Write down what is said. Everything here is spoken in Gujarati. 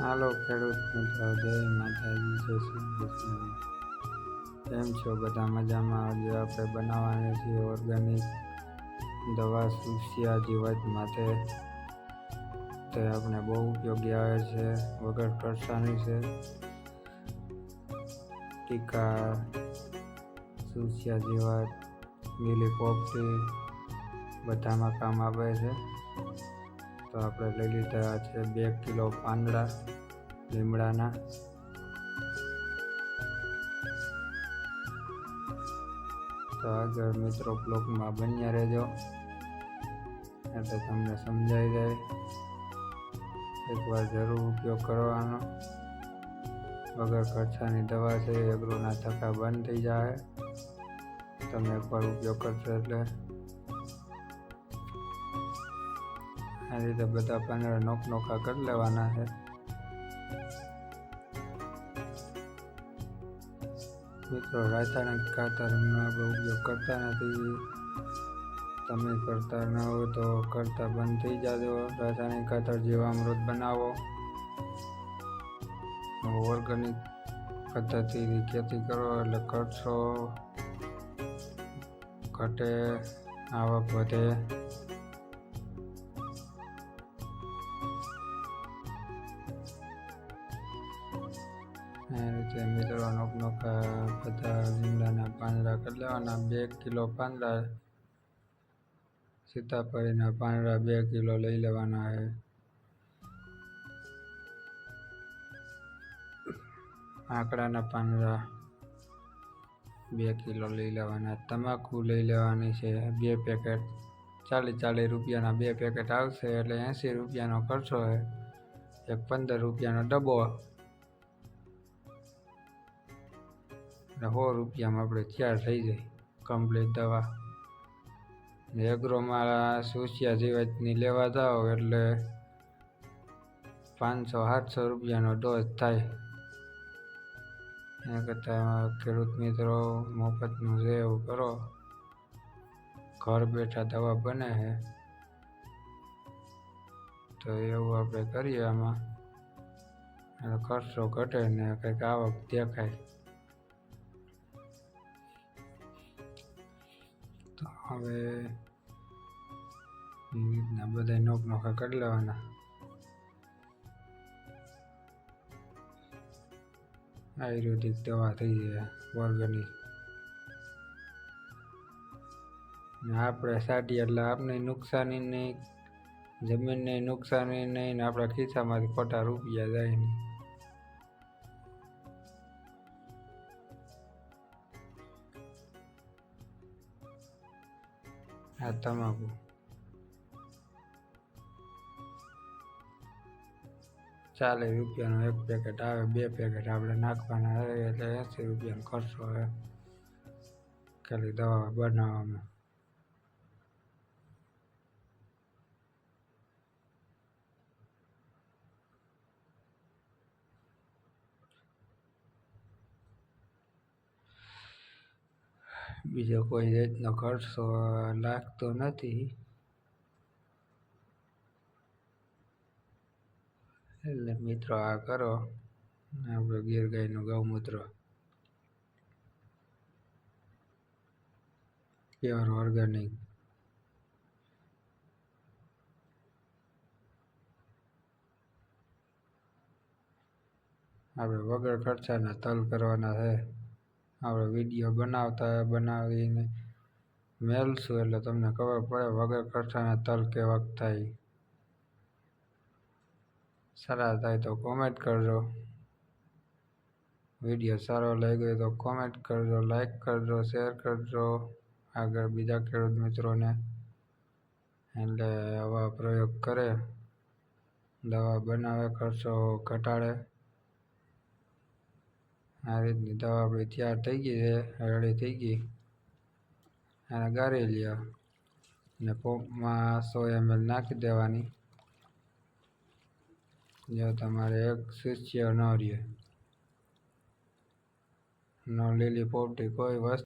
હાલો ખેડૂત મિત્રો, જય માતાજી, જય શ્રી કૃષ્ણ. કેમ છો? બધા મજામાં? આજે આપણે બનાવવાની છે ઓર્ગેનિક દવા સુસિયા જીવત માટે. તે આપણે બહુ ઉપયોગી આવે છે, વગર ખર્ચાની છે. ટીકા, સુસ્યા જીવત લીલી પોપટી, બધામાં કામ આવે છે. તો આપણે લઈ લીધા છે બે કિલો પાંદડા લીમડાના. તો આગળ મિત્રો બ્લોકમાં બન્યા રહેજો. એટલે તમને સમજાઈ જાય. એકવાર જરૂર ઉપયોગ કરવાનો. વગર ખર્ચાની દવા છે, એગ્રોના થકા બંધ થઈ જાય. તમે એકવાર ઉપયોગ કરશો એટલે. આ રીતે બધા પાંદડા નોક નોકા કરી લેવાના છે મિત્રો રાસાયણિક ખાતરનો આપણે ઉપયોગ કરતા નથી તમે કરતા ન હોય તો કરતા બંધ થઈ જાજો રાસાયણિક ખાતર જીવામૃત બનાવો ઓર્ગેનિક પદ્ધતિથી ખેતી કરો એટલે ખર્ચો ઘટે આવક વધે રીતે મિત્રો નોક બધા લીમડાના પાંદડા કરી લેવાના બે કિલો પાંદડા સીતાફળીના પાંદડા, બે કિલો લઈ લેવાના છે આંકડાના પાંદડા બે કિલો લઈ લેવાના, તમાકુ લઈ લેવાની છે, બે પેકેટ, ચાલીસ ચાલીસ રૂપિયાના બે પેકેટ આવશે એટલે એંસી રૂપિયાનો ખર્ચો છે એક પંદર રૂપિયાનો ડબ્બો એટલે સો રૂપિયામાં આપણે તૈયાર થઈ જાય. કમ્પ્લીટ દવા. એગ્રોમાં સુસિયા જીવાતની લેવા જાઓ એટલે પાંચસો, સાતસો રૂપિયાનો ડોઝ થાય. એના કરતાં ખેડૂત મિત્રો, મફતનું છે એવું કરો, ઘર બેઠા દવા બને છે તો એવું આપણે કરીએ આમાં. ખર્ચો ઘટે ને કંઈક આવક દેખાય. હવે રીતના બધા નોક નોખા કરી લેવાના. આયુર્વેદિક દવા થઈ જાય ઓર્ગેનિક. આપણે સાટી એટલે આપણે નુકસાની નહીં જમીનને નુકસાની નહીં ને આપણા ખિસ્સામાંથી ખોટા રૂપિયા જાય નહીં. આ તમાકુ. ચાલે રૂપિયાનું એક પેકેટ આવે, બે પેકેટ આપણે નાખવાના આવે એટલે એંસી રૂપિયાનો ખર્ચો આવે. ખાલી દવા બનાવવામાં. બીજો કોઈ જાતનો ખર્ચો લાગતો નથી. એટલે મિત્રો આ કરો આપણે ગીર ગાયનું ગૌમૂત્ર પ્યોર ઓર્ગેનિક. આપણે વગર ખર્ચાના તલ કરવાના છે. આપણે વીડિયો બનાવતા બનાવીને મેલશું એટલે તમને ખબર પડે વગર ખર્ચાના તલ કેવાક થાય. સારા થાય તો કોમેન્ટ કરજો. વીડિયો સારો લાગ્યો તો કોમેન્ટ કરજો લાઈક કરજો શેર કરજો. આગળ બીજા ખેડૂત મિત્રોને એટલે આવા પ્રયોગ કરે. દવા બનાવે, ખર્ચો ઘટાડે. આ રીતની દવા આપણી તૈયાર થઈ ગઈ છે, રેડી થઈ ગઈ. અને ગાળી લ્યો. અને પોપમાં સો એમએલ નાખી દેવાની. જો તમારે એક શિષ્ય ન રહે. ન લીલી પોપટી કોઈ વસ્તુ